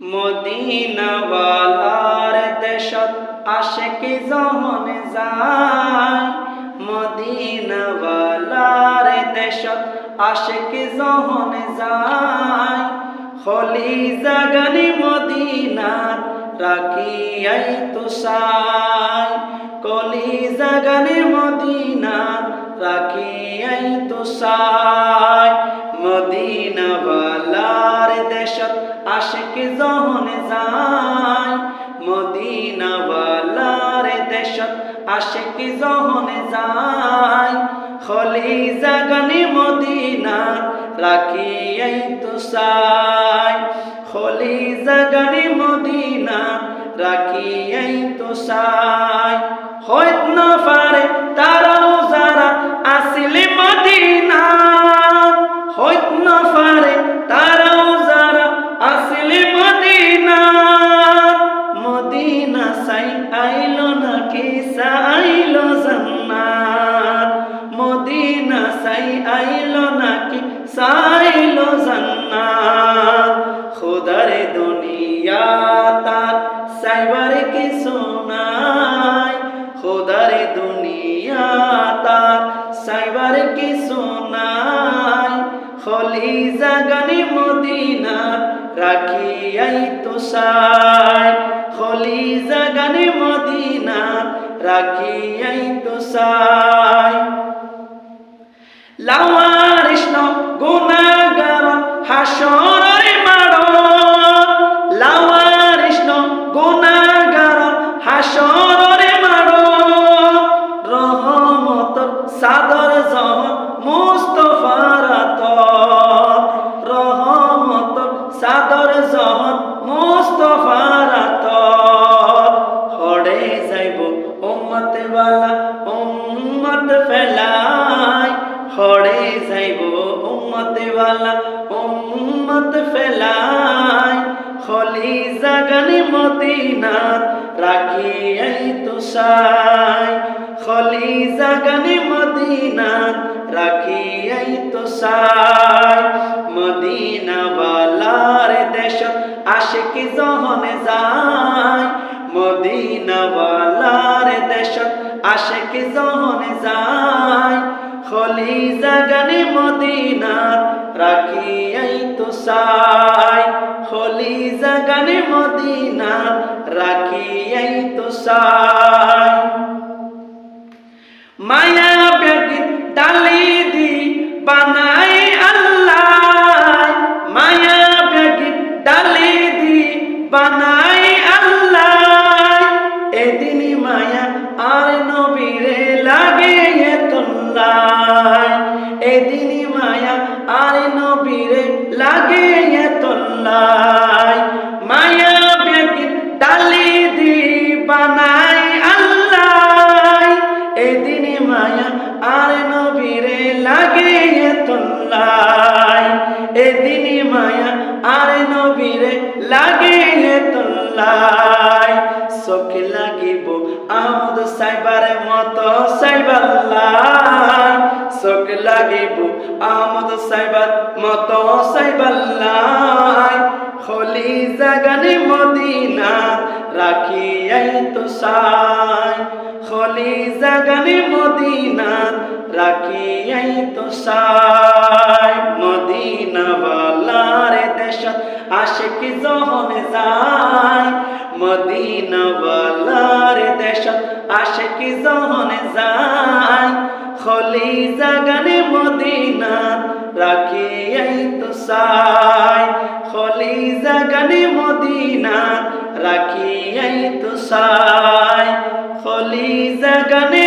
মদিনাওয়ালার দেশত আশেকি জহন যায়। মদিনাওয়ালার দেশত আশেকি জহন যায়। হলি জাগানি মদিনার রাখিয়াই তুষায় কলি জাগানি মদিনার রাখিয়াই তুষায় মদিনাওয়ালার দেশত আশেক জহন যায়, মদিনাওয়ালার দেশত আশেক জহন যায় খলি জাগানি মদিনার রাখিয়াই তুষায় খলি জাগানি মদিনার রাখিয়াই তুষায় হইত না পারে দুনিয়া তার সাইবার কিছু নাই। খোদার দুনিয়া তার সাইবার কিছু নাই। খলি জাগানি মদিনার রাখিয়াই তুষায় খলি জাগানি মদিনার রাখিয়াই তুষায় লাওয়ারিষ্ণ রহমতর সাদর জহ মুস্তফার হড়ে যাইব, উম্মত বালা, উম্মত ফেলাই। হড়ে যাইব, উম্মত বালা, উম্মত ফেলাই। খলি জাগানি মদিনার রাখিয়াই তুষাই খলি জাগানি মদিনার রাখিয়াই তুষাই আশিকি জহনে যায়? মদিনাওয়ালার দেশ কি জহনে যায়? খলি জাগানি মদিনার রাখিয়াই সাই খলি জাগানি মদিনার রাখিয়াই তো মায়া আর নবীরে লাগে তোল্লাই। এদিন মায়া আর নবীরে লাগে লাগিব আমদ সাইবার মত সাইবাল্লাই চোখ লাগিব আমদ সাইবার মত সাইবাল্লাই খলি জাগানে মদিনা রাখিয়াই তো সাই, খলি জাগানে মদিনা রাখিয়াই তো সাই। মদিনা বালার দেশ আশিক জহন যায় মদিনা বালার দেশ আশিক জহন যায়, খলি জাগানে মদিনা রাখিয়াই তো সাই, খলি জাগানে মদিনা রাখিয়াই তো সাই খলি জাগানে